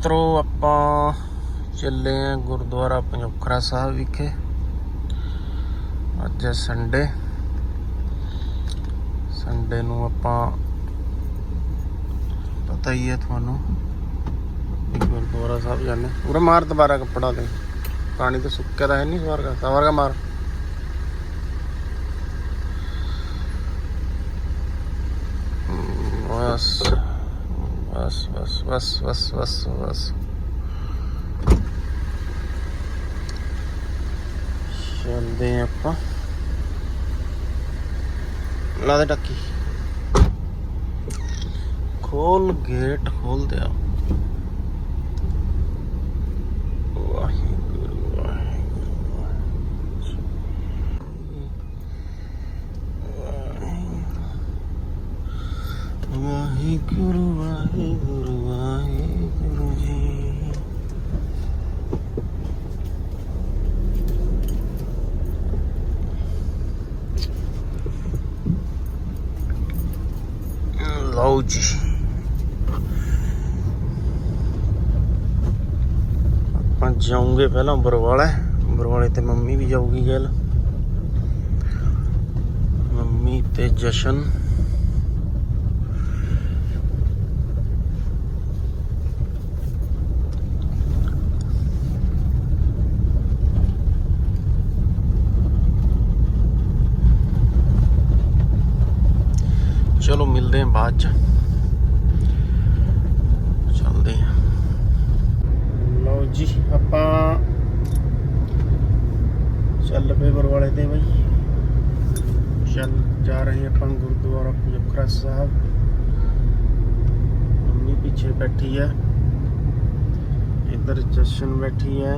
ਮਿੱਤਰੋ, ਆਪਾਂ ਚੱਲੇ ਆਂ ਗੁਰਦੁਆਰਾ ਪੰਜੋਖਰਾ ਸਾਹਿਬ ਵਿਖੇ। ਅੱਜ ਹੈ ਸੰਡੇ ਸੰਡੇ ਨੂੰ ਆਪਾਂ ਪਤਾ ਹੀ ਹੈ ਤੁਹਾਨੂੰ ਗੁਰਦੁਆਰਾ ਸਾਹਿਬ ਜਾਂਦੇ ਪੂਰਾ ਮਾਰ ਦੁਬਾਰਾ ਕੱਪੜਾ ਤੇ ਪਾਣੀ ਤਾਂ ਸੁੱਕਿਆ ਤਾਂ ਹੈ ਨਹੀਂ ਸਵਾਰ ਦਾ ਮਾਰ। ਬਸ। Was, was, was, was, was, was? ਚੱਲਦੇ ਆਪਾਂ ਲਾ ਦੇ ਟੱਕੀ ਖੋਲ ਗੇਟ ਖੋਲ ਦਿਆ ਵਾਹਿਗੁਰੂ ਵਾਹਿਗੁਰੂ ਵਾਹਿਗੁਰੂ ਜੀ। ਲਓ ਜੀ। ਆਪਾਂ ਜਾਉਂਗੇ ਪਹਿਲਾਂ ਬਰਵਾਲਾ ਬਰਵਾਲੇ ਤੇ ਮੰਮੀ ਵੀ ਜਾਊਗੀ ਗੱਲ। ਮੰਮੀ ਤੇ ਜਸ਼ਨ। ਚਲੋ ਮਿਲਦੇ ਹਾਂ ਬਾਅਦ ਚ। ਚੱਲਦੇ ਹਾਂ। ਲਓ ਜੀ, ਆਪਾਂ ਚੱਲ ਪਏ ਬਰਵਾਲੇ ਤੇ ਬਈ। ਚੱਲ ਜਾ ਰਹੇ ਆਪਾਂ ਗੁਰਦੁਆਰਾ ਪੰਜਖਰਾ ਸਾਹਿਬ। ਮੰਮੀ ਪਿੱਛੇ ਬੈਠੀ ਹੈ ਇੱਧਰ ਜਸ਼ਨ ਬੈਠੀ ਹੈ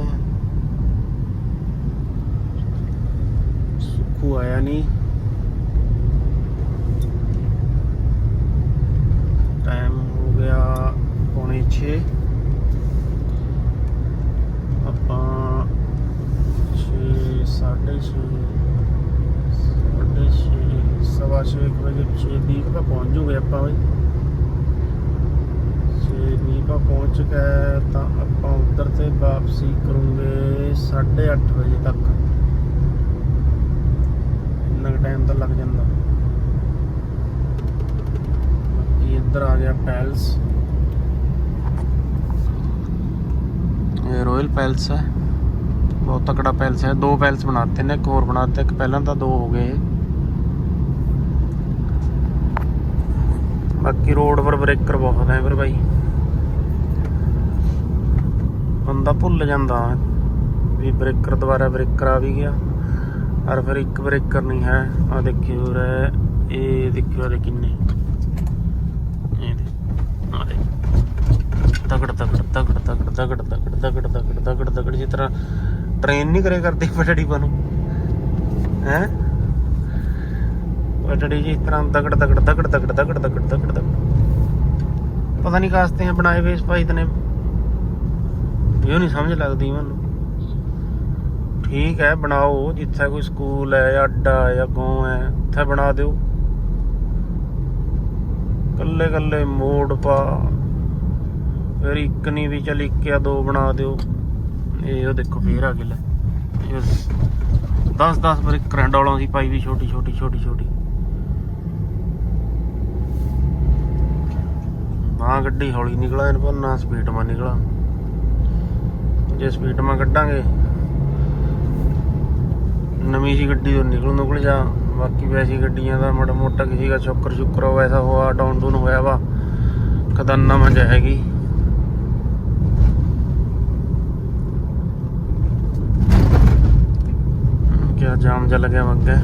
ਸੁਖੂ ਆਇਆ ਨਹੀਂ ਟਾਈਮ ਹੋ ਗਿਆ ਪੌਣੇ 6 ਆਪਾਂ 6 6:30 6:30 ਸਵਾ ਛੇ ਕੁ ਵਜੇ 6 ਵੀਹ ਪਹੁੰਚ ਜੂਗੇ ਆਪਾਂ ਬਈ 6 ਵੀਹ ਪਹੁੰਚ ਗਏ ਤਾਂ ਆਪਾਂ ਉੱਧਰ ਤੇ ਵਾਪਸੀ ਕਰੂੰਗੇ 8:30 ਵਜੇ ਤੱਕ। ਇੰਨਾ ਟਾਈਮ ਤਾਂ ਲੱਗ ਜਾਂਦਾ ਬਾਕੀ ਇੱਧਰ ਆ ਗਿਆ ਪੈਲਸ। ਇਹ ਰਾਇਲ ਪੈਲਸ ਹੈ। ਬਹੁਤ ਤਕੜਾ ਪੈਲਸ ਹੈ। ਦੋ ਪੈਲਸ ਬਣਾਤੇ ਨੇ, ਇੱਕ ਹੋਰ ਬਣਾਤੇ, ਇੱਕ ਪਹਿਲਾਂ ਤਾਂ ਦੋ ਹੋ ਗਏ। ਬਾਕੀ ਰੋਡ ਪਰ ਬ੍ਰੇਕਰ ਬਹੁਤ ਹੈ ਫਿਰ ਬਾਈ। ਬੰਦਾ ਭੁੱਲ ਜਾਂਦਾ ਵੀ ਬ੍ਰੇਕਰ ਦੁਬਾਰਾ ਬ੍ਰੇਕਰ ਆ ਵੀ ਗਿਆ। ਔਰ ਫਿਰ ਇੱਕ ਬ੍ਰੇਕਰ ਨਹੀਂ ਹੈ। ਆ ਦੇਖਿਓ ਰੇ ਇਹ ਦੇਖਿਓ ਰੇ ਕਿੰਨੇ। ਆ ਦੇ ਤਗੜ ਤਗੜ ਤਗੜ ਤਗੜ ਤਗੜ ਤਗੜ ਤਗੜ ਤਗੜ ਤਗੜ ਤਗੜ ਜਿਸ ਤਰ੍ਹਾਂ ਟ੍ਰੇਨ ਨਹੀਂ ਕਰੇ ਕਰਦੀ ਪਟੜੀ ਨੂੰ ਹੈ ਪਟੜੀ ਜੀ ਤਰ੍ਹਾਂ ਤਗੜ ਤਗੜ ਤਗੜ ਤਗੜ ਤਗੜ ਤਗੜ ਤਗੜ ਤਗੜ ਪਤਾ ਨਹੀਂ ਕਾਸਤੇ ਹੈ ਬਣਾਏ ਵੇਸ ਭਾਈ ਨੇ ਇਹ ਨਹੀਂ ਸਮਝ ਲੱਗਦੀ ਮੈਨੂੰ ਠੀਕ ਹੈ ਬਣਾਓ ਜਿੱਥੇ ਕੋਈ ਸਕੂਲ ਹੈ ਜਾਂ ਅੱਡਾ ਜਾਂ ਗਾਉਂ ਹੈ ਉੱਥੇ ਬਣਾ ਦਿਓ ਕੱਲੇ ਕੱਲੇ ਮੋੜ ਪਾ। ਫਿਰ ਇੱਕ ਨਹੀਂ ਵੀ ਚੱਲ ਇੱਕ ਜਾਂ ਦੋ ਬਣਾ ਦਿਓ। ਇਹ ਉਹ ਦੇਖੋ ਫੇਰ ਆ ਗਿਆ 10 10 ਬਰੇ ਕਰੰਟ ਵਾਲਾਂ ਸੀ ਪਾਈ ਵੀ ਛੋਟੀ ਛੋਟੀ ਛੋਟੀ ਛੋਟੀ। ਨਾ ਗੱਡੀ ਹੌਲੀ ਨਿਕਲਾ ਇਹਨ ਪਰ ਨਾ ਸਪੀਡ ਮਾ ਨਿਕਲਾ। ਜੇ ਸਪੀਡ ਮਾ ਕੱਢਾਂਗੇ, ਨਵੀਂ ਜੀ ਗੱਡੀ ਤੋਂ ਨਿਕਲ ਨਿਕਲ ਜਾ ਬਾਕੀ ਵੈਸੀ ਗੱਡੀਆਂ ਦਾ ਮਾੜਾ ਮੋਟਾ ਕਿਸੇ ਦਾ ਚੋਕਰ ਚੁੱਕਰ ਹੋ ਐਸਾ ਹੋਆ ਡਾਊਨ ਡੂਨ ਹੋਇਆ ਵਾ। ਖਦਾਨਾ ਮਾ ਜਾਏਗੀ ਕਿਆ ਜਾਮ ਜਾ ਲੱਗਿਆ ਮੱਗੇ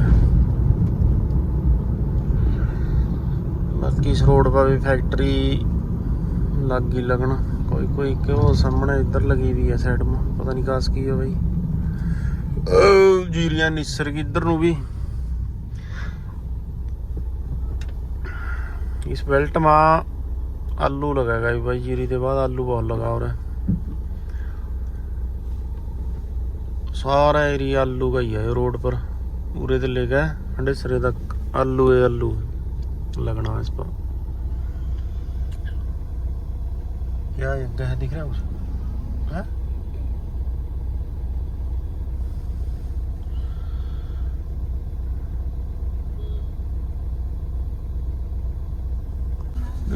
ਬਾਕੀ ਇਸ ਰੋਡ 'ਪਾ ਵੀ ਫੈਕਟਰੀ ਲੱਗ ਗਈ ਲੱਗਣ। ਕੋਈ ਕੋਈ ਕਿਉਂ ਸਾਹਮਣੇ ਇੱਧਰ ਲੱਗੀ ਵੀ ਹੈ ਸਾਈਡ 'ਮਾ ਪਤਾ ਨਹੀਂ ਕਾਸ ਕੀ ਹੈ ਬਈ। ਜੀਰੀਆਂ ਨਿਸਰ ਗਈ ਇੱਧਰ ਨੂੰ ਵੀ। इस बेल्ट में आलू लगाएगा जी भाई जीरी के बाद आलू बहुत लगा हो रहा है सारा एरिया आलू का ही है रोड पर पूरे से लेकर हंडेसरे तक आलू है आलू लगना इस पर क्या दिख रहा है कुछ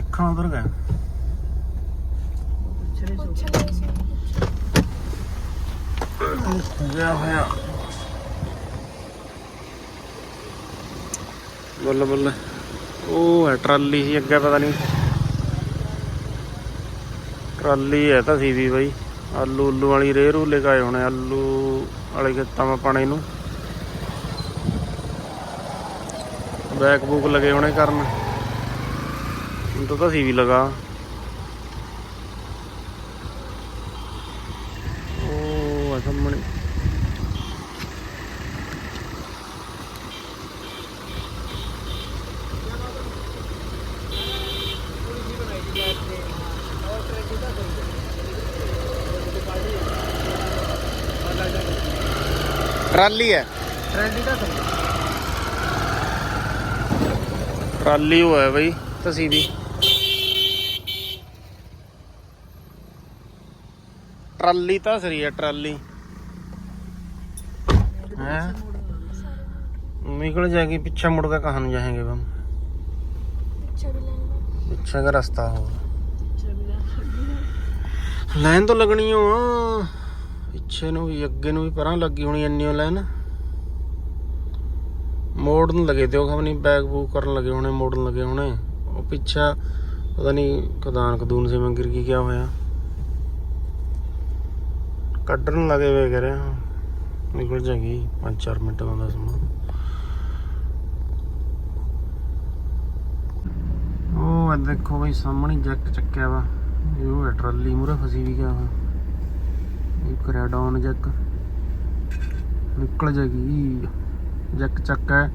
ਦੇਖਾਂ ਉਧਰ ਗਏ। ਗਿਆ ਹੋਇਆ। ਬੱਲੇ ਬੱਲੇ। ਉਹ ਹੈ ਟਰਾਲੀ ਸੀ, ਅੱਗੇ ਪਤਾ ਨਹੀਂ ਟਰਾਲੀ ਹੈ ਤਾਂ ਸੀ ਵੀ ਬਾਈ। ਆਲੂ ਉਲੂ ਵਾਲੀ ਰੇਹ ਰੂ ਲਗਾਏ ਹੋਣੇ, ਆਲੂ ਵਾਲੇ ਖੇਤਾਂ ਮਾ ਪਾਣੇ ਨੂੰ। ਬੈਕ ਬੂਕ ਲਗੇ ਹੋਣੇ ਕਰਨ। ਹੁਣ ਤਾਂ ਸੀ ਵੀ ਲਗਾ ਉਹ ਆ ਸਾਹਮਣੇ ਟਰਾਲੀ ਹੈ ट्रेंडी का समझ ਟਰਾਲੀ ਉਹ ਹੈ ਬਈ ਤਸੀ ਵੀ ਟਰਾਲੀ ਤਾਂ ਸਰੀ ਹੈ ਟਰਾਲੀ ਹੈ निकल जाएगी पीछे मुड़ के कहाँ नहीं जाएंगे हम पीछे का रास्ता हो ਲਾਈਨ ਤਾਂ ਲੱਗਣੀ ਓ ਆ ਪਿੱਛੇ ਨੂੰ ਵੀ ਅੱਗੇ ਨੂੰ ਵੀ ਪਰਾਂ ਲੱਗੀ ਹੋਣੀ ਇੰਨੀ ਓ ਲਾਈਨ ਮੋੜਨ ਲੱਗੇ ਤੇ ਉਹ ਖਬ ਨਹੀਂ ਬੈਗ ਬੂਕ ਕਰਨ ਲੱਗੇ ਹੋਣੇ ਮੋੜਨ ਲੱਗੇ ਹੋਣੇ ਉਹ ਪਿੱਛਾ ਪਤਾ ਨਹੀਂ ਕਦਾਨ ਕਦੂਨ ਸੇ ਮੰਗਰ ਕੀ ਕਿਆ ਹੋਇਆ ਕੱਢਣ ਲੱਗੇ ਵੇ ਕਰੇ ਨਿਕਲ ਜਾਗੀ 5-4 ਮਿੰਟ ਦਾ ਸਮਾਂ। ਉਹ ਦੇਖੋ ਬਈ, ਸਾਹਮਣੇ ਜੈਕ ਚੱਕਿਆ ਵਾ। ਇਹ ਟਰਾਲੀ ਮੂਰੇ ਫਸੀ ਵੀ ਗਿਆ ਇਹ ਕਰਿਆ ਡਾਊਨ ਜੈਕ। ਨਿਕਲ ਜਾਗੀ ਜੈਕ ਚੱਕ ਹੈ।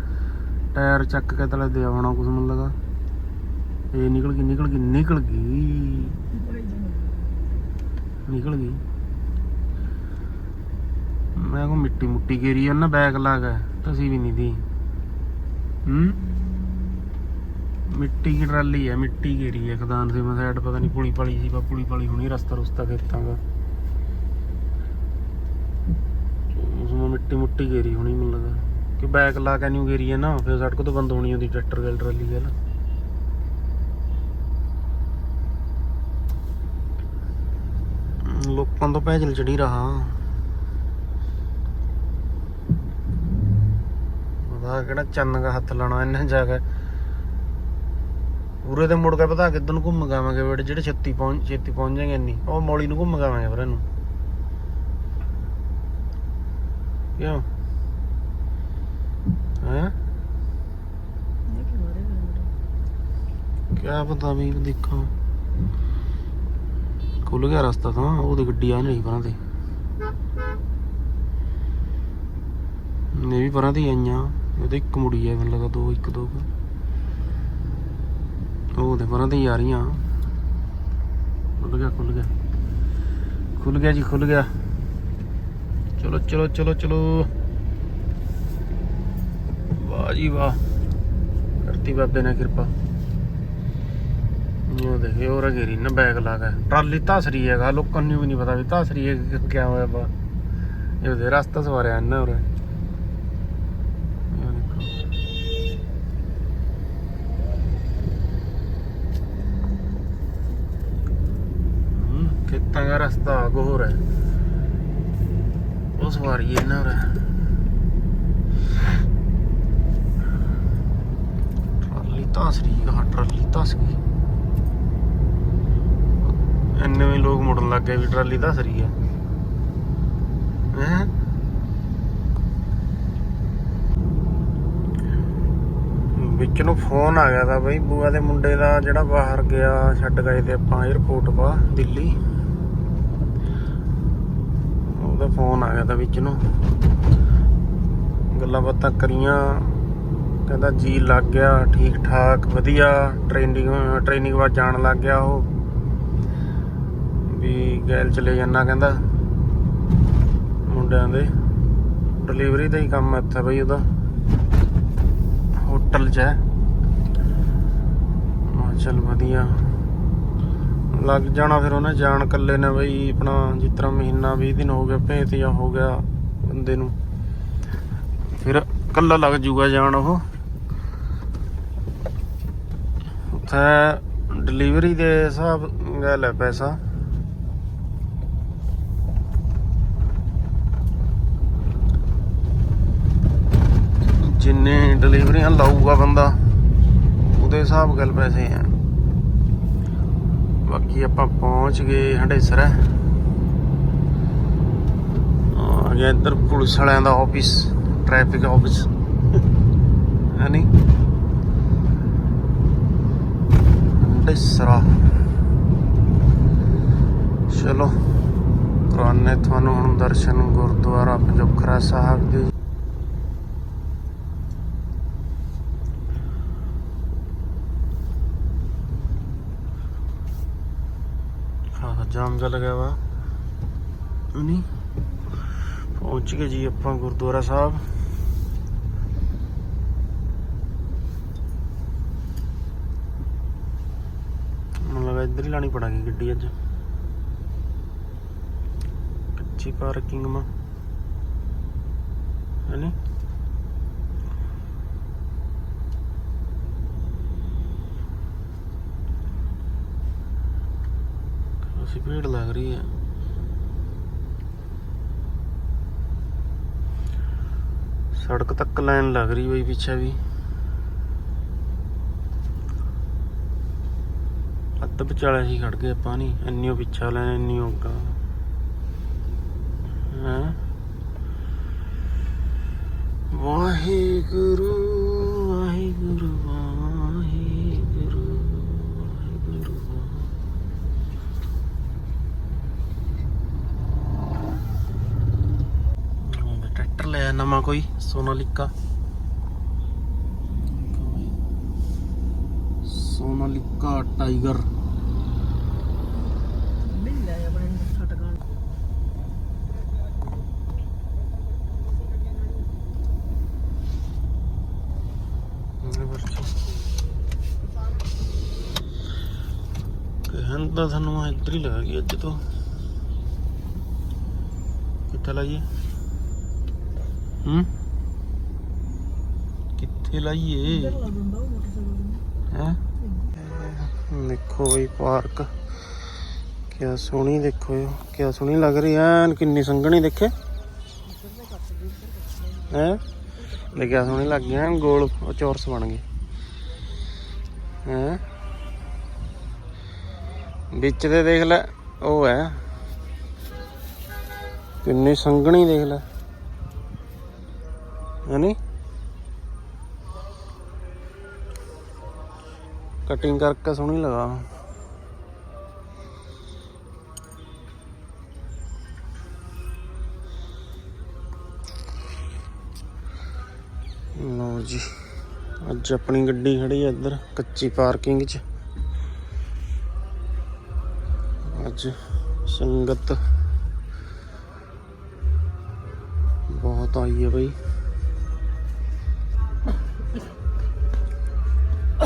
ਟਾਇਰ ਚੱਕ ਕੇ ਤਲੇ ਦੇ ਆਉਣਾ ਕੁਛ ਮੈਨੂੰ ਲਗਾ। ਇਹ ਨਿਕਲ ਗਈ ਨਿਕਲ ਗਈ ਨਿਕਲ ਗਈ। ਨਿਕਲ ਗਈ। ਮੈਂ ਕੋ ਮਿੱਟੀ ਮੁੱਟੀ ਗੇਰੀ ਆ, ਨਾ ਬੈਗ ਲਾਗਾ ਤਸੀਂ ਵੀ ਨਹੀਂ ਦੀ। ਹੂੰ? ਮਿੱਟੀ ਦੀ ਟਰਾਲੀ ਹੈ ਮਿੱਟੀ ਗੇਰੀ ਹੈ ਖਦਾਨ ਦੇ ਮੈਂ ਸਾਈਡ ਪਤਾ ਨਹੀਂ ਪੁਲੀ ਪਾਲੀ ਸੀ ਬਾ ਪੁਲੀ ਪਾਲੀ ਹੁਣੀ ਰਸਤਾ ਰੁਸਤਾ ਖੇਤਾਂਗਾ ਉਸਮਾ ਮਿੱਟੀ ਮੁੱਟੀ ਗੇਰੀ ਹੁਣੀ ਮੈਨੂੰ ਲੱਗਾ ਕਿ ਬੈਗ ਲਾ ਕੇ ਨਿਊ ਗੇਰੀ ਹੈ ਨਾ, ਫਿਰ ਸੜਕ ਤੋਂ ਬੰਦ ਹੋਣੀ ਹੁੰਦੀ ਟਰੈਕਟਰ ਗੱਲ ਟਰਾਲੀ ਹੈ ਨਾ ਲੋਕਾਂ ਤੋਂ ਪੈਦਲ ਚੜੀ ਰਹਾ। ਉਹਦਾ ਕਿਹੜਾ ਚੰਨ ਦਾ ਹੱਥ ਲਾਣਾ ਇੰਨਾ ਜਾ ਕੇ। ਉਰੇ ਤੇ ਮੁੜ ਕੇ ਪਤਾ ਕਿੱਧਰ ਨੂੰ ਘੁੰਮ ਗਾਵਾਂਗੇ ਬੇਟੇ, ਜਿਹੜੇ ਛੇਤੀ ਪਹੁੰਚ ਛੇਤੀ ਪਹੁੰਚ ਜਾਏਗੇ ਇੰਨੀ। ਉਹ ਮੌਲੀ ਨੂੰ ਘੁੰਮ ਗਾਵਾਂਗੇ ਫਿਰ ਇਹਨੂੰ। ਕਿਉਂ? ਹੈ? ਕਿਆ ਪਤਾ ਵੀ ਦੇਖਾਂ। ਖੁੱਲ ਗਿਆ ਰਸਤਾ ਤਾਂ ਉਹਦੀ ਗੱਡੀ ਆ ਨਹੀਂ ਪਰਾਂ ਤੇ। ਨੇ ਵੀ ਪਰਾਂ ਤੇ ਹੀ ਆਈਆਂ। ਉਹਦੇ ਇੱਕ ਮੁੜੀ ਆ, ਮੈਨੂੰ ਲੱਗਾ ਦੋ, ਇੱਕ ਦੋ ਉਹ ਉਹਦੇ ਪਰਾਂ ਤੇ ਆ ਰਹੀਆਂ। ਖੁੱਲ ਗਿਆ ਖੁੱਲ ਗਿਆ। ਖੁੱਲ ਗਿਆ ਜੀ ਖੁੱਲ ਗਿਆ। ਚਲੋ ਚਲੋ ਚਲੋ ਚਲੋ। ਵਾਹ ਜੀ ਵਾਹ। ਕਰਤੀ ਬਾਬੇ ਨੇ ਕਿਰਪਾ। ਉਹ ਦੇਖੇ ਉਹ ਰਗੇਰੀ ਨਾ ਬੈਗ ਲਾ ਕੇ। ਟਰਾਲੀ ਧਾਸਰੀ ਹੈਗਾ, ਲੋਕਾਂ ਨੂੰ ਵੀ ਨਹੀਂ ਪਤਾ ਵੀ ਧਾਸਰੀ ਹੈ ਕਿਆ ਹੋਇਆ ਬਾ ਇਹ ਉਹਦੇ ਰਸਤਾ ਸਵਾਰਿਆ ਨਾ ਉਰੇ ਇਹ ਦੇਖੋ ਹੂੰ ਖੇਤਾਂ ਦਾ ਰਸਤਾ ਗੋਰ ਹੈ ਉਹ ਸਵਾਰੀ ਹੈ ਨਾ ਉਰੇ ਟਰਾਲੀ ਧਾਸਰੀ ਹਾਂ ਟਰਾਲੀ ਧਸ ਗਈ ਇੰਨੇ ਵੀ ਲੋਕ ਮੁੜਨ ਲੱਗ ਗਏ ਵੀ ਟਰਾਲੀ ਧਸ ਰਹੀ ਹੈ ਹੈਂ ਵਿੱਚ ਨੂੰ ਫੋਨ ਆ ਗਿਆ ਤਾਂ ਬਈ, ਬੂਆ ਦੇ ਮੁੰਡੇ ਦਾ ਜਿਹੜਾ ਬਾਹਰ ਗਿਆ, ਛੱਡ ਗਏ ਤੇ ਆਪਾਂ 에어ਪੋਰਟ ਪਾ ਦਿੱਲੀ। ਉਹਦਾ ਫੋਨ ਆ ਗਿਆ ਤਾਂ ਵਿੱਚ ਨੂੰ। ਗੱਲਾਂ ਬਾਤਾਂ ਕਰੀਆਂ। ਕਹਿੰਦਾ ਜੀ ਲੱਗ ਗਿਆ ਠੀਕ ਠਾਕ ਵਧੀਆ। ਟ੍ਰੇਨਿੰਗ ਟ੍ਰੇਨਿੰਗ ਬਾਅਦ ਜਾਣ ਲੱਗ ਗਿਆ ਉਹ। ਵੀ ਗੈਲ ਚਲੇ ਜਾਣਾ ਕਹਿੰਦਾ। ਮੁੰਡਿਆਂ ਦੇ। ਡਿਲੀਵਰੀ ਦਾ ਹੀ ਕੰਮ ਇੱਥੇ ਬਈ ਉਹਦਾ। ਹੋਟਲ 'ਚ ਹੈ। ਚਲ ਵਧੀਆ। ਲੱਗ ਜਾਣਾ ਫਿਰ ਉਹਨੇ ਜਾਣ ਕੱਲੇ ਨੇ ਬਈ ਆਪਣਾ ਜਿਸ ਤਰ੍ਹਾਂ ਮਹੀਨਾ 20 ਦਿਨ ਹੋ ਗਿਆ ਭੇਤ ਜਾਂ ਹੋ ਗਿਆ ਬੰਦੇ ਨੂੰ। ਫਿਰ ਕੱਲਾ ਲੱਗ ਜੂਗਾ ਜਾਣ ਉਹ। ਉੱਥੇ ਡਿਲੀਵਰੀ ਦੇ ਹਿਸਾਬ ਗੱਲ ਹੈ ਪੈਸਾ। ਜਿੰਨੇ ਡਿਲੀਵਰੀਆਂ ਲਾਊਗਾ ਬੰਦਾ, ਉਹਦੇ ਹਿਸਾਬ ਗੱਲ ਪੈਸੇ ਆ। ਬਾਕੀ ਆਪਾਂ ਪਹੁੰਚ ਗਏ ਹੰਡੇਸਰ। ਆ ਗਿਆ ਇੱਧਰ ਪੁਲਿਸ ਵਾਲਿਆਂ ਦਾ ਆਫਿਸ ਟ੍ਰੈਫਿਕ ਆਫਿਸ ਹੈ ਨਹੀਂ ਹੰਡੇਸਰਾ। ਚਲੋ ਕਰਾਨੇ ਤੁਹਾਨੂੰ ਹੁਣ ਦਰਸ਼ਨ ਗੁਰਦੁਆਰਾ ਪੰਜੋਖਰਾ ਸਾਹਿਬ ਦੇ ਹਾਂ ਜਾਮ ਜਿਹਾ ਲੱਗਿਆ ਵਾ। ਨਹੀਂ। ਪਹੁੰਚ ਗਏ ਜੀ ਆਪਾਂ ਗੁਰਦੁਆਰਾ ਸਾਹਿਬ। ਮਤਲਬ ਇੱਧਰ ਹੀ ਲਾਣੀ ਪੜਾਂਗੀ ਗੱਡੀ ਅੱਜ। ਕੱਚੀ ਪਾਰਕਿੰਗ ਮਾ ਹੈ ਨੀ? ਕਾਫੀ ਭੀੜ ਲੱਗ ਰਹੀ ਹੈ। ਸੜਕ ਤੱਕ ਲਾਈਨ ਲੱਗ ਰਹੀ ਬਈ ਪਿੱਛੇ ਵੀ। ਅੱਧ ਵਿਚਾਲੇ ਹੀ ਖੜ ਗਏ ਆਪਾਂ ਨਹੀਂ ਇੰਨੀ ਪਿੱਛਾ ਲੈਣ ਇੰਨੀ ਹੋਗਾ ਹੈ? ਵਾਹਿਗੁਰੂ ਵਾਹਿਗੁਰੂ ਵਾਹਿਗੁਰੂ ਉਹ ਲਿਆ ਨਵਾਂ ਕੋਈ ਸੋਨਾਲਿਕਾ। ਸੋਨਾਲਿਕਾ ਟਾਈਗਰ। ਤੁਹਾਨੂੰ ਮੈਂ ਇੱਧਰ ਹੀ ਲੱਗਾ ਗਿਆ ਅੱਜ ਤੋਂ। ਕਿੱਥੇ ਲਾਈਏ ਹੂੰ? ਕਿੱਥੇ ਲਾਈਏ? ਹੈ? ਦੇਖੋ ਬਈ ਪਾਰਕ। ਕਿਆ ਸੋਹਣੀ ਦੇਖੋ ਇਹ, ਕਿਆ ਸੋਹਣੀ ਲੱਗ ਰਹੀ ਐਨ ਕਿੰਨੀ ਸੰਘਣੀ ਦੇਖੇ। ਹੈ? ਕਿਆ ਸੋਹਣੀ ਲੱਗ ਗਈ ਐਨ। ਗੋਲ ਉਹ ਚੌਰਸ ਬਣ ਗਏ। ਹੈ? ਵਿੱਚ ਤੇ ਦੇਖ ਲੈ ਉਹ ਹੈ ਕਿੰਨੀ ਸੰਘਣੀ ਦੇਖ ਲੈ। ਹੈਨੀ? ਕਟਿੰਗ ਕਰਕੇ ਸੋਹਣੀ ਲਗਾ। ਲਓ ਜੀ, ਅੱਜ ਆਪਣੀ ਗੱਡੀ ਖੜੀ ਹੈ ਇੱਧਰ, ਕੱਚੀ ਪਾਰਕਿੰਗ 'ਚ। ਅੱਜ ਸੰਗਤ ਬਹੁਤ ਆਈ ਹੈ ਬਈ।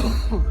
Oh.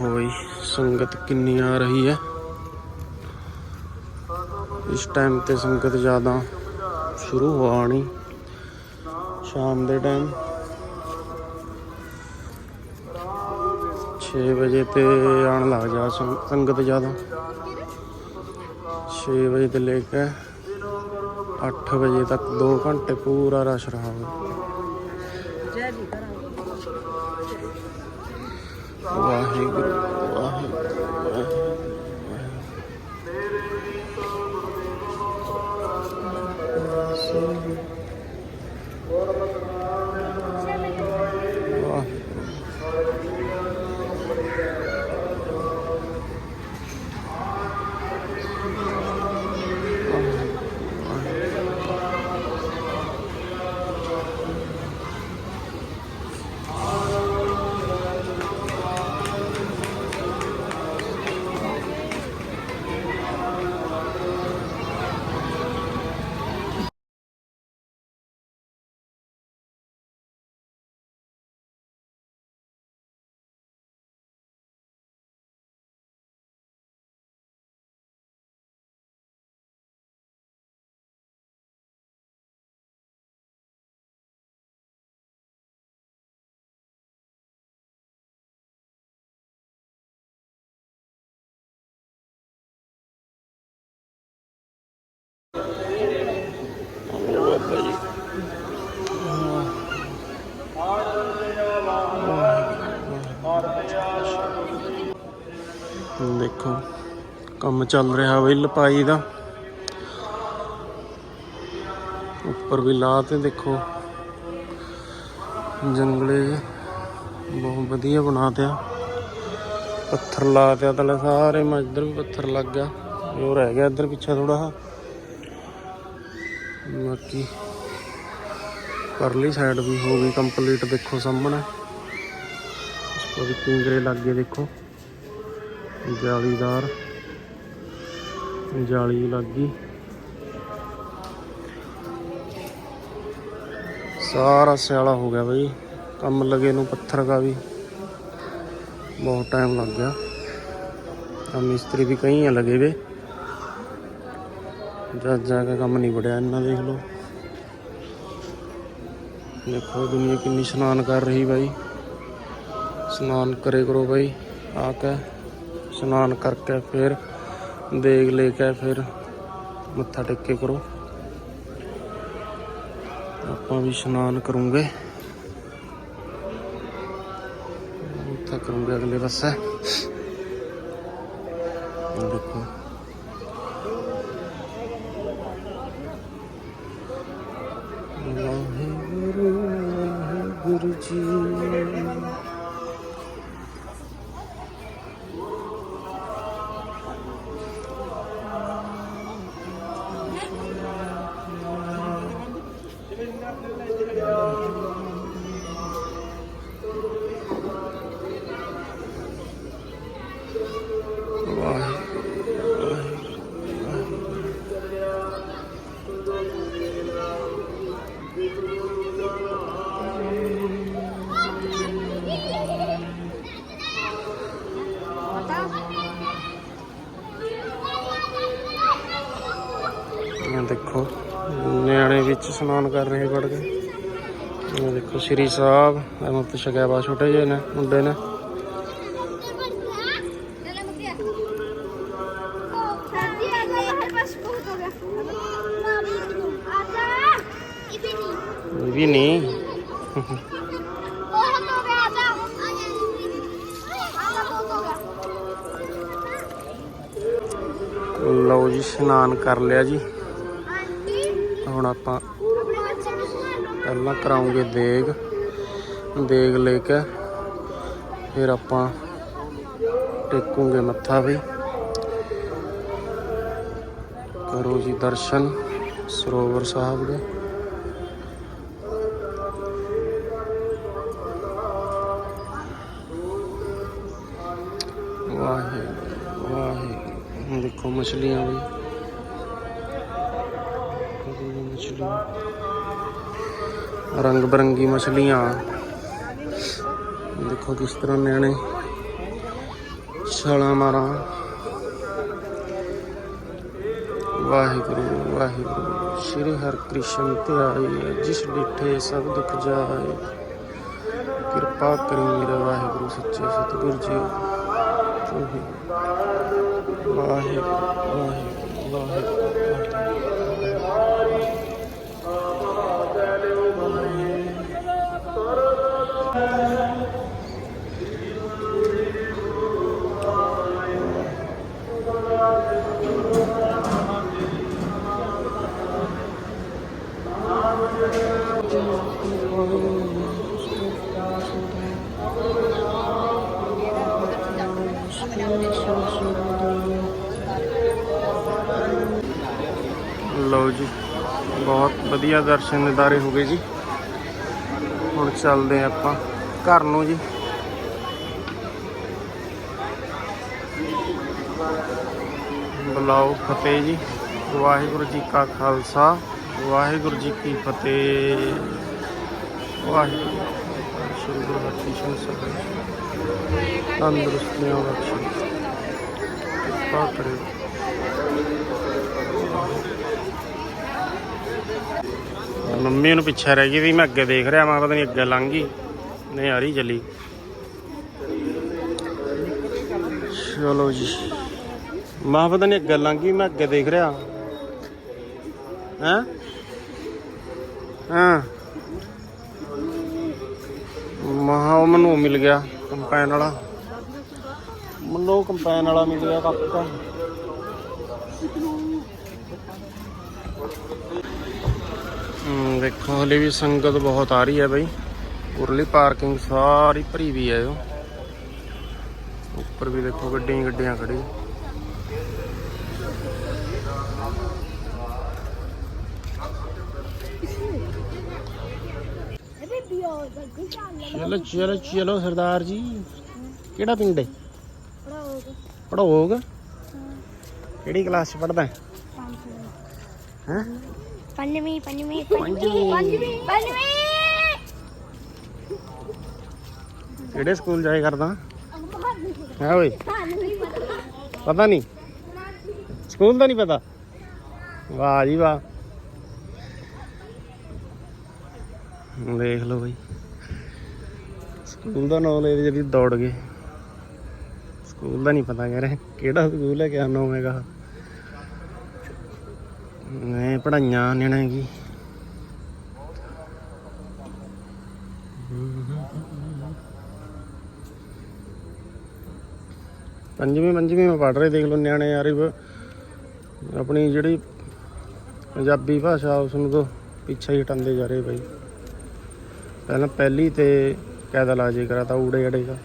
ਦੇਖੋ ਬਈ, ਸੰਗਤ ਕਿੰਨੀ ਆ ਰਹੀ ਹੈ। ਇਸ ਟਾਈਮ ਤੇ ਸੰਗਤ ਜ਼ਿਆਦਾ ਸ਼ੁਰੂ ਹੋਣੀ ਸ਼ਾਮ ਦੇ ਟਾਈਮ 6 ਵਜੇ ਤੇ ਆਣ ਲੱਗ ਜਾ ਸੰਗਤ ਜ਼ਿਆਦਾ। 6 ਵਜੇ ਤੋਂ ਲੈ ਕੇ 8 ਵਜੇ ਤੱਕ 2 ਘੰਟੇ ਪੂਰਾ ਰਸ਼ ਰਹਾ ਵਾਹਿਗੁਰੂ ਦੇਖੋ, ਕੰਮ ਚੱਲ ਰਿਹਾ ਬਈ ਲਪਾਈ ਦਾ। ਉੱਪਰ ਵੀ ਲਾ ਤੇ ਦੇਖੋ, ਜੰਗਲੇ ਬਹੁਤ ਵਧੀਆ ਬਣਾ ਦਿਆ ਪੱਥਰ ਲਾ ਦਿਆ ਤਲੇ ਸਾਰੇ, ਮੈਂ ਇੱਧਰ ਵੀ ਪੱਥਰ ਲੱਗ ਗਿਆ। ਇਹ ਉਹ ਰਹਿ ਗਿਆ ਇੱਧਰ ਪਿੱਛੇ ਥੋੜਾ ਬਾਕੀ ਪਰਲੀ ਸਾਈਡ ਵੀ ਹੋ ਗਈ ਕੰਪਲੀਟ ਦੇਖੋ ਸਾਹਮਣੇ। ਇਸ ਪਰ ਲੱਗ ਗਏ ਦੇਖੋ। ਜਾਲੀਦਾਰ। ਜਾਲੀ ਲੱਗ ਗਈ। ਸਾਰਾ ਸਿਆਲਾ ਹੋ ਗਿਆ ਬਈ। ਕੰਮ ਲਗੇ ਨੂੰ ਪੱਥਰ ਦਾ ਵੀ। ਬਹੁਤ ਟਾਈਮ ਲੱਗ ਗਿਆ। ਆ ਮਿਸਤਰੀ ਵੀ ਕਈ ਆ ਲਗੇ ਵੇ। ਜਦ ਜਾ ਕੇ ਕੰਮ ਨਹੀਂ ਵੜਿਆ ਇਹਨਾਂ ਦੇਖ ਲਓ। ਦੇਖੋ ਦੁਨੀਆ ਕਿੰਨੀ ਇਸ਼ਨਾਨ ਕਰ ਰਹੀ ਬਾਈ। ਇਸ਼ਨਾਨ ਕਰੇ ਕਰੋ ਬਾਈ ਆ ਕੇ ਇਸ਼ਨਾਨ ਕਰਕੇ ਫਿਰ ਦੇਗ ਲੈ ਕੇ ਫਿਰ ਮੱਥਾ ਟੇਕੇ ਕਰੋ ਆਪਾਂ ਵੀ ਇਸ਼ਨਾਨ ਕਰੂੰਗੇ ਮੱਥਾ ਕਰੂੰਗੇ ਅਗਲੇ ਕਰ ਰਹੇ ਵੜ ਕੇ। ਇਹ ਦੇਖੋ ਸ਼੍ਰੀ ਸਾਹਿਬ ਅਮਰਤ ਛਕਿਆ ਵਾ ਛੋਟੇ ਜਿਹੇ ਨੇ ਮੁੰਡੇ ਨੇ। ਵੀ ਨਹੀਂ। ਲਓ ਜੀ ਇਸ਼ਨਾਨ ਕਰ ਲਿਆ ਜੀ। ਹੁਣ ਆਪਾਂ ਪਹਿਲਾਂ ਕਰਾਉਂਗੇ ਦੇਗ। ਦੇਗ ਲੈ ਕੇ ਫਿਰ ਆਪਾਂ ਟੇਕੂਗੇ ਮੱਥਾ ਵੀ। ਕਰੋ ਜੀ ਦਰਸ਼ਨ ਸਰੋਵਰ ਸਾਹਿਬ ਦੇ। ਵਾਹਿਗੁਰੂ ਵਾਹਿਗੁਰੂ। ਹੁਣ ਦੇਖੋ ਮਛਲੀਆਂ ਵੀ। ਇਹ ਮਛਲੀਆਂ ਰੰਗ ਬਰੰਗੀ ਮਛਲੀਆਂ ਦੇਖੋ ਕਿਸ ਤਰ੍ਹਾਂ ਨਿਆਣੇ ਛਾਲਾਂ ਮਾਰਾਂ ਵਾਹਿਗੁਰੂ ਵਾਹਿਗੁਰੂ ਸ਼੍ਰੀ ਹਰਿਕ੍ਰਿਸ਼ਨ ਧਿਆਈ ਜਿਸ ਡਿਠੇ ਸਭ ਦੁੱਖ ਜਾਏ ਕਿਰਪਾ ਕਰੀ ਮੇਰੇ ਵਾਹਿਗੁਰੂ ਸੱਚੇ ਸਤਿਗੁਰ ਜੀ ਤੂੰ ਹੀ ਵਧੀਆ ਦਰਸ਼ਨ ਨਿਦਾਰੇ ਹੋ ਗਏ ਜੀ। ਹੁਣ ਚੱਲਦੇ ਹਾਂ ਆਪਾਂ ਘਰ ਨੂੰ ਜੀ। ਬੁਲਾਓ ਫਤਿਹ ਜੀ। ਵਾਹਿਗੁਰੂ ਜੀ ਕਾ ਖਾਲਸਾ, ਵਾਹਿਗੁਰੂ ਜੀ ਕੀ ਫਤਿਹ। ਵਾਹਿਗੁਰੂ ਸ਼੍ਰੀ ਗੁਰੂ ਹਰਕ੍ਰਿਸ਼ਨ ਸਾਹਿਬ ਤੰਦਰੁਸਤੀਆਂ ਬਖਸ਼ੇ। ਕਿਰਪਾ ਕਰੇ ਮੰਮੀ ਨੂੰ ਪਿੱਛੇ ਰਹਿ ਗਈ ਸੀ ਮੈਂ ਅੱਗੇ ਦੇਖ ਰਿਹਾ ਮੈਂ ਪਤਾ ਨਹੀਂ ਅੱਗੇ ਲੰਘ ਗਈ। ਨਹੀਂ, ਆ ਰਹੀ ਚੱਲੀ। ਚਲੋ ਜੀ। ਮਾਂ ਪਤਾ ਨਹੀਂ ਅੱਗੇ ਲੰਘ ਗਈ, ਮੈਂ ਅੱਗੇ ਦੇਖ ਰਿਹਾ। ਹੈਂ? ਹਾਂ। ਮਹਾ ਉਹ ਮੈਨੂੰ ਮਿਲ ਗਿਆ ਕੰਪੈਨ ਵਾਲਾ। ਮੈਨੂੰ ਕੰਪੈਨ ਵਾਲਾ ਮਿਲ ਗਿਆ ਕੱਪ ਦੇਖੋ ਹਲੇ ਵੀ ਸੰਗਤ ਬਹੁਤ ਆ ਰਹੀ ਹੈ ਬਈ। ਉਰਲੀ ਪਾਰਕਿੰਗ ਸਾਰੀ ਭਰੀ ਵੀ ਹੈ ਉਹ। ਉੱਪਰ ਵੀ ਦੇਖੋ ਗੱਡੀਆਂ ਗੱਡੀਆਂ ਖੜੀ ਚਲੋ ਚਲੋ ਚਲੋ ਸਰਦਾਰ ਜੀ। ਕਿਹੜਾ ਪਿੰਡ ਹੈ? ਪੜੋਗ ਕਿਹੜੀ ਕਲਾਸ ਚ ਪੜਦਾ ਹੈ? ਹੈਂ? ਪੰਜਵੀਂ ਪੰਜਵੀਂ ਪੰਜਵੀਂ। ਪੰਜਵੀਂ ਕਿਹੜੇ ਸਕੂਲ ਜਾਏ ਕਰਦਾ? ਹੈ ਓਏ। ਪਤਾ ਨਹੀਂ। ਸਕੂਲ ਦਾ ਨਹੀਂ ਪਤਾ। ਵਾਹ ਜੀ ਵਾਹ। ਦੇਖ ਲਓ ਬਈ। ਸਕੂਲ ਦਾ ਨੌਲੇਜ ਜਿਹੜੀ ਦੌੜ ਗਏ। ਸਕੂਲ ਦਾ ਨਹੀਂ ਪਤਾ ਯਾਰ ਕਿਹੜਾ ਸਕੂਲ ਹੈ ਕਿਆ ਨਾਮ ਹੈਗਾ। ਮੈਂ ਪੜਾਈਆਂ ਨਿਆਣੇ ਕੀ ਪੰਜਵੀਂ ਪੰਜਵੀਂ ਮੈਂ ਪੜ ਰਹੇ, ਦੇਖ ਲਓ ਨਿਆਣੇ ਯਾਰ ਆਪਣੀ ਜਿਹੜੀ ਪੰਜਾਬੀ ਭਾਸ਼ਾ ਉਸ ਨੂੰ ਤਾਂ ਪਿੱਛੇ ਹੀ ਹਟਾਉਂਦੇ ਜਾ ਰਹੇ ਬਾਈ। ਪਹਿਲਾਂ ਪਹਿਲੀ ਤੇ ਕਾਇਦਾ ਲਾਜੇ ਕਰਾ ਤਾ ਊੜੇ ਅੜੇ ਦਾ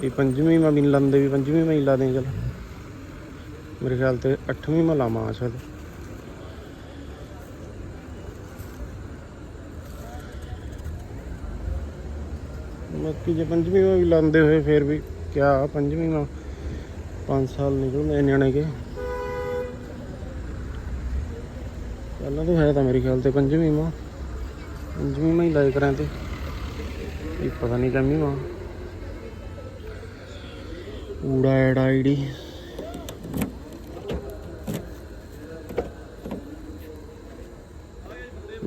ਵੀ ਪੰਜਵੀਂ ਮੈਂ ਵੀ ਨੀ ਲਾਉਂਦੇ, ਵੀ ਪੰਜਵੀਂ ਮੈਂ ਹੀ ਲਾ ਦੇ ਚਲ। ਮੇਰੇ ਖਿਆਲ ਤੇ 8ਵੀਂ ਮੈਂ ਲਾਵਾਂ ਸ਼ਾਇਦ ਬਾਕੀ ਜੇ ਪੰਜਵੀਂ ਵੀ ਲਾਉਂਦੇ ਹੋਏ ਫੇਰ ਵੀ ਕਿਆ ਪੰਜਵੀਂ ਮੈਂ 5 ਸਾਲ ਨਿਕਲਦੇ ਨਿਆਣੇ ਕੇ। ਪਹਿਲਾਂ ਤਾਂ ਹੈ ਤਾਂ ਮੇਰੇ ਖਿਆਲ ਤੇ ਪੰਜਵੀਂ ਮਾਂ ਪੰਜਵੀਂ ਮੈਂ ਹੀ ਲਾਇ ਕਰਾਂ ਤੇ। ਇਹ ਪਤਾ ਨਹੀਂ ਕੰਮੀ ਮਾਂ ਊੜਾ ਐੜਾ ਆਈਡੀ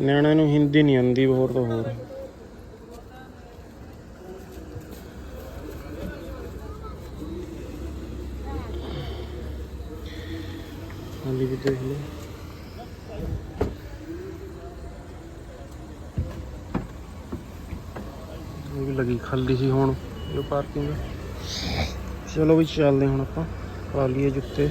ਨਿਆਣਿਆਂ ਨੂੰ ਹਿੰਦੀ ਨਹੀਂ ਆਉਂਦੀ, ਹੋਰ ਤੋਂ ਹੋਰ। ਹਾਲੀ ਵੀ ਦੇਖ ਲਓ। ਇਹ ਵੀ ਲੱਗੀ ਖਾਲੀ ਸੀ ਹੁਣ ਇਹ ਪਾਰਕਿੰਗ ਚਲੋ ਵੀ ਚੱਲਦੇ ਹੁਣ ਆਪਾਂ, ਪਾ ਲਈਏ ਜੁੱਤੇ।